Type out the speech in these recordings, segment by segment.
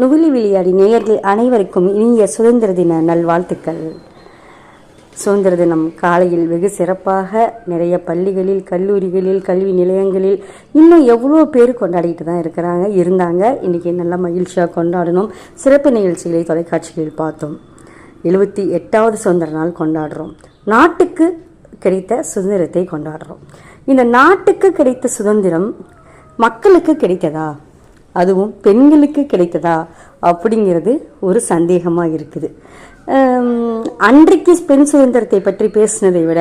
நுவிலி விளையாடி நேயர்கள் அனைவருக்கும் இனிய சுதந்திர தின நல்வாழ்த்துக்கள். சுதந்திர தினம் காலையில் வெகு சிறப்பாக நிறைய பள்ளிகளில் கல்லூரிகளில் கல்வி நிலையங்களில் இன்னும் எவ்வளோ பேர் கொண்டாடிட்டு தான் இருக்கிறாங்க இருந்தாங்க. இன்றைக்கி நல்ல மகிழ்ச்சியாக கொண்டாடணும். சிறப்பு நிகழ்ச்சிகளை தொலைக்காட்சிகளில் பார்த்தோம். எழுபத்தி எட்டாவது சுதந்திர நாள் கொண்டாடுறோம். நாட்டுக்கு கிடைத்த சுதந்திரத்தை கொண்டாடுறோம். இந்த நாட்டுக்கு கிடைத்த சுதந்திரம் மக்களுக்கு கிடைத்ததா? அதுவும் பெண்களுக்கு கிடைத்ததா அப்படிங்கிறது ஒரு சந்தேகமாக இருக்குது. அன்றைக்கு பெண் சுதந்திரத்தை பற்றி பேசினதை விட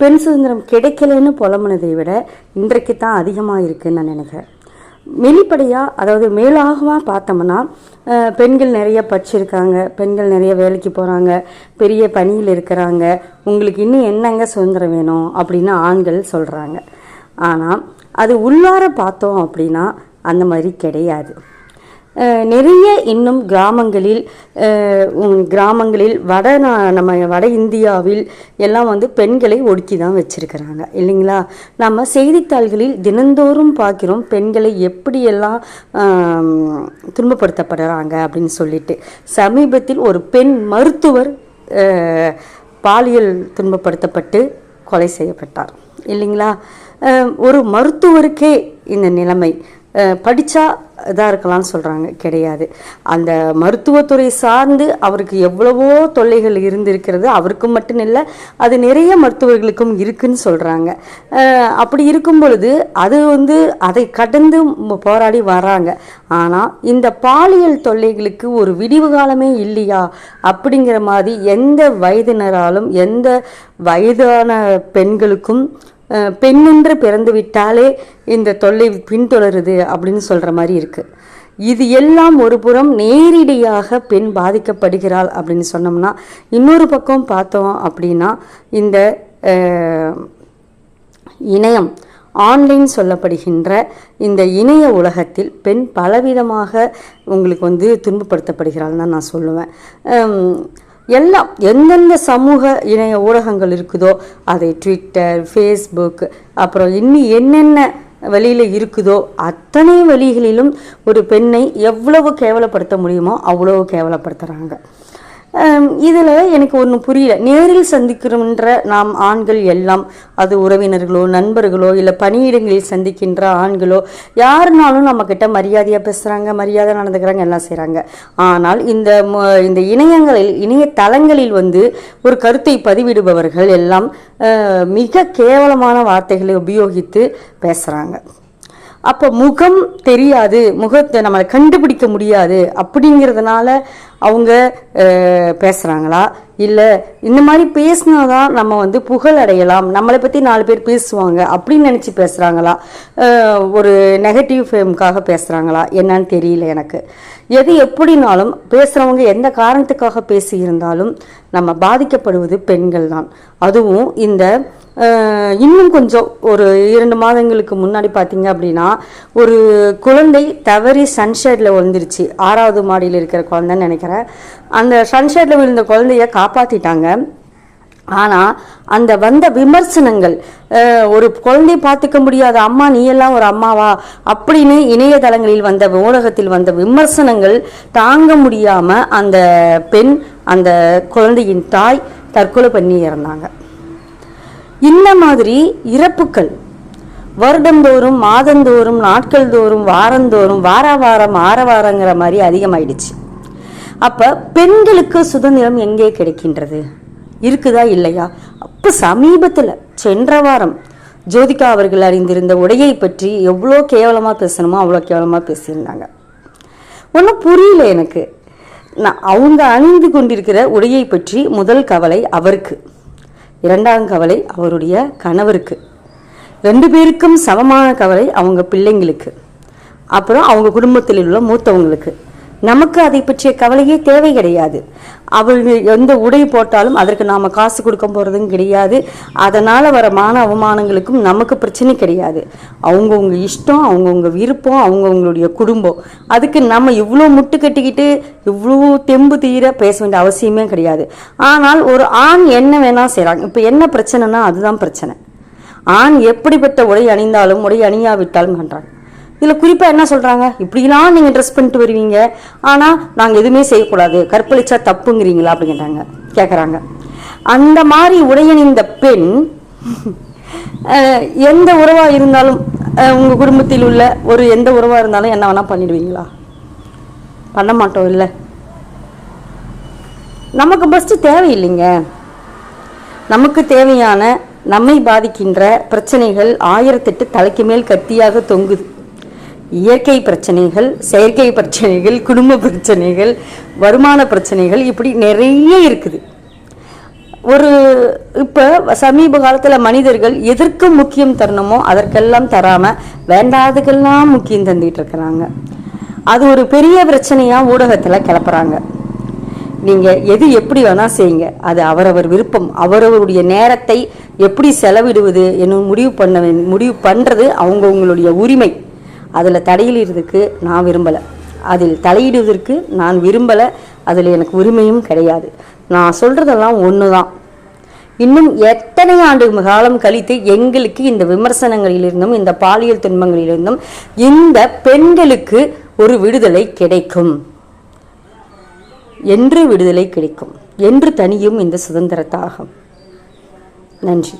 பெண் சுதந்திரம் கிடைக்கலன்னு புலம்புனதை விட இன்றைக்கு தான் அதிகமாக இருக்குதுன்னு நான் நினைக்கிறேன். வெளிப்படையாக அதாவது மேலாகமாக பார்த்தோம்னா பெண்கள் நிறைய படிச்சிருக்காங்க பெண்கள் நிறைய வேலைக்கு போகிறாங்க பெரிய பணியில் இருக்கிறாங்க உங்களுக்கு இன்னும் என்னங்க சுதந்திரம் வேணும் அப்படின்னு ஆண்கள் சொல்கிறாங்க ஆனால் அது உள்ளார பார்த்தோம் அப்படின்னா அந்த மாதிரி கிடையாது. நிறைய இன்னும் கிராமங்களில் கிராமங்களில் வட நா- நம்ம வட இந்தியாவில் எல்லாம் வந்து பெண்களை ஒடுக்கி தான் வச்சுருக்கிறாங்க. இல்லைங்களா? நம்ம செய்தித்தாள்களில் தினந்தோறும் பார்க்கிறோம் பெண்களை எப்படியெல்லாம் துன்பப்படுத்தப்படுறாங்க அப்படின்னு சொல்லிட்டு. சமீபத்தில் ஒரு பெண் மருத்துவர் பாலியல் துன்பப்படுத்தப்பட்டு கொலை செய்யப்பட்டார். இல்லைங்களா? ஒரு மருத்துவருக்கே இந்த நிலைமை. படித்தா இதாக இருக்கலாம்னு சொல்கிறாங்க கிடையாது. அந்த மருத்துவத்துறை சார்ந்து அவருக்கு எவ்வளவோ தொல்லைகள் இருந்திருக்கிறது. அவருக்கு மட்டும் இல்லை அது நிறைய மருத்துவர்களுக்கும் இருக்குன்னு சொல்கிறாங்க அப்படி இருக்கும் பொழுது அது வந்து அதை கடந்து போராடி வராங்க. ஆனால் இந்த பாலியல் தொல்லைகளுக்கு ஒரு விடிவு காலமே இல்லையா? அப்படிங்கிற மாதிரி எந்த வயதினராலும் எந்த வயதான பெண்களுக்கும் பெண்ணென்று பிறந்து விட்டாலே இந்த தொல்லை பின்தொடருது அப்படின்னு சொல்கிற மாதிரி இருக்குது இது எல்லாம் ஒரு புறம் நேரடியாக பெண் பாதிக்கப்படுகிறாள் அப்படின்னு சொன்னோம்னா இன்னொரு பக்கம் பார்த்தோம் அப்படின்னா இந்த இணையம் ஆன்லைன் சொல்லப்படுகின்ற இந்த இணைய உலகத்தில் பெண் பலவிதமாக உங்களுக்கு வந்து துன்பப்படுத்தப்படுகிறாள்னு தான் நான் சொல்லுவேன். எல்லாம் எந்தெந்த சமூக இணைய ஊடகங்கள் இருக்குதோ அதை ட்விட்டர் ஃபேஸ்புக் அப்புறம் இன்னும் என்னென்ன வழியில் இருக்குதோ அத்தனை வழிகளிலும் ஒரு பெண்ணை எவ்வளவு கேவலப்படுத்த முடியுமோ அவ்வளவு கேவலப்படுத்துகிறாங்க இதில் எனக்கு ஒன்றும் புரியல. நேரில் சந்திக்கிறோன்ற நாம் ஆண்கள் எல்லாம் அது உறவினர்களோ நண்பர்களோ இல்லை பணியிடங்களில் சந்திக்கின்ற ஆண்களோ யாருனாலும் நம்மக்கிட்ட மரியாதையாக பேசுகிறாங்க மரியாதை நடந்துக்கிறாங்க எல்லாம் செய்கிறாங்க ஆனால் இந்த ம- இந்த இணையங்களில் இணையதளங்களில் வந்து ஒரு கருத்தை பதிவிடுபவர்கள் எல்லாம் மிக கேவலமான வார்த்தைகளை உபயோகித்து பேசுகிறாங்க அப்போ முகம் தெரியாது. முகத்தை நம்மளை கண்டுபிடிக்க முடியாது. அப்படிங்கிறதுனால அவங்க பேசுகிறாங்களா இல்லை இந்த மாதிரி பேசினாதான் நம்ம வந்து புகழ் அடையலாம். நம்மளை பற்றி நாலு பேர் பேசுவாங்க அப்படின்னு நினச்சி பேசுகிறாங்களா ஒரு நெகட்டிவ் ஃபேமுக்காக பேசுகிறாங்களா என்னன்னு தெரியல எனக்கு. எது எப்படினாலும் பேசுகிறவங்க எந்த காரணத்துக்காக பேசியிருந்தாலும் நம்ம பாதிக்கப்படுவது பெண்கள் தான் அதுவும் இந்த இன்னும் கொஞ்சம் ஒரு இரண்டு மாதங்களுக்கு முன்னாடி பார்த்தீங்க அப்படின்னா ஒரு குழந்தை தவறி சன்ஷேடில் விழுந்துருச்சு. ஆறாவது மாடியில் இருக்கிற குழந்தைன்னு நினைக்கிறேன். அந்த சன்ஷேடில் விழுந்த குழந்தைய காப்பாற்றிட்டாங்க ஆனால் அந்த வந்த விமர்சனங்கள் ஒரு குழந்தையை பார்த்துக்க முடியாத அம்மா நீ எல்லாம் ஒரு அம்மாவா? அப்படின்னு இணையதளங்களில் வந்த ஊடகத்தில் வந்த விமர்சனங்கள் தாங்க முடியாமல் அந்த பெண் அந்த குழந்தையின் தாய் தற்கொலை பண்ணி இறந்தாங்க. இந்த மாதிரி இறப்புக்கள் வருடந்தோறும் மாதந்தோறும் நாட்கள் தோறும் வாரந்தோறும் வார வாரம் ஆர வாரங்கிற மாதிரி அதிகமாயிடுச்சு. அப்ப பெண்களுக்கு சுதந்திரம் எங்கே கிடைக்கின்றது? இருக்குதா இல்லையா? அப்ப சமீபத்துல சென்ற வாரம் ஜோதிகா அவர்கள் அறிந்திருந்த உடையை பற்றி எவ்வளோ கேவலமா பேசணுமோ அவ்வளோ கேவலமா பேசியிருந்தாங்க. ஒன்றும் புரியல எனக்கு. நான் அவங்க அணிந்து கொண்டிருக்கிற உடையை பற்றி முதல் கவலை அவருக்கு. இரண்டாம் கவலை அவருடைய கணவருக்கு. ரெண்டு பேருக்கும் சமமான கவலை அவங்க பிள்ளைங்களுக்கு. அப்புறம் அவங்க குடும்பத்தில் உள்ள மூத்தவங்களுக்கு. நமக்கு அதை பற்றிய கவலையே தேவை கிடையாது. அவங்க எந்த உடை போட்டாலும் அதற்கு நாம் காசு கொடுக்க போகிறதும் கிடையாது. அதனால் வர மான அவமானங்களுக்கும் நமக்கு பிரச்சனை கிடையாது. அவங்கவுங்க இஷ்டம் அவங்கவுங்க விருப்பம் அவங்கவுங்களுடைய குடும்பம். அதுக்கு நம்ம இவ்வளோ முட்டு கட்டிக்கிட்டு இவ்வளோ தெம்பு தீர பேச வேண்டிய அவசியமே கிடையாது. ஆனால் ஒரு ஆண் என்ன வேணால் செய்கிறாங்க இப்போ என்ன பிரச்சனைனா அதுதான் பிரச்சனை. ஆண் எப்படிப்பட்ட உடை அணிந்தாலும் உடை அணியாவிட்டாலும் பண்ணுறாங்க இதில் குறிப்பாக என்ன சொல்கிறாங்க இப்படிலாம் நீங்கள் ட்ரெஸ் பண்ணிட்டு வருவீங்க. ஆனால் நாங்கள் எதுவுமே செய்யக்கூடாது. கற்பழிச்சா தப்புங்கிறீங்களா அப்படிங்கிறாங்க. கேட்குறாங்க அந்த மாதிரி உடையணிந்த பெண் எந்த உறவாக இருந்தாலும் உங்கள் குடும்பத்தில் உள்ள ஒரு எந்த உறவாக இருந்தாலும் என்ன வேணால் பண்ணிடுவீங்களா? பண்ண மாட்டோம் இல்லை. நமக்கு ஃபஸ்ட்டு தேவையில்லைங்க. நமக்கு தேவையான நம்மை பாதிக்கின்ற பிரச்சனைகள் ஆயிரத்தெட்டு தலைக்கு மேல் கத்தியாக தொங்குது. இயற்கை பிரச்சனைகள் செயற்கை பிரச்சனைகள் குடும்ப பிரச்சனைகள் வருமான பிரச்சனைகள் இப்படி நிறைய இருக்குது. ஒரு இப்போ சமீப காலத்தில் மனிதர்கள் எதற்கு முக்கியம் தரணுமோ அதற்கெல்லாம் தராமல் வேண்டாததுக்கெல்லாம் முக்கியம் தந்துகிட்டு இருக்கிறாங்க. அது ஒரு பெரிய பிரச்சனையாக ஊடகத்தில் கிளப்புறாங்க. நீங்கள் எது எப்படி வேணால் செய்யுங்க. அது அவரவர் விருப்பம். அவரவருடைய நேரத்தை எப்படி செலவிடுவது என்னும் முடிவு பண்ண முடிவு பண்ணுறது அவங்கவுங்களுடைய உரிமை. அதில் தலையிடுறதுக்கு நான் விரும்பலை. அதில் தலையிடுவதற்கு நான் விரும்பலை அதில் எனக்கு உரிமையும் கிடையாது. நான் சொல்கிறதெல்லாம் ஒன்று தான். இன்னும் எத்தனை ஆண்டு காலம் கழித்து எங்களுக்கு இந்த விமர்சனங்களிலிருந்தும் இந்த பாலியல் துன்பங்களிலிருந்தும் இந்த பெண்களுக்கு ஒரு விடுதலை கிடைக்கும். என்று விடுதலை கிடைக்கும். என்று தனியும் இந்த சுதந்திரத்தாகும். நன்றி.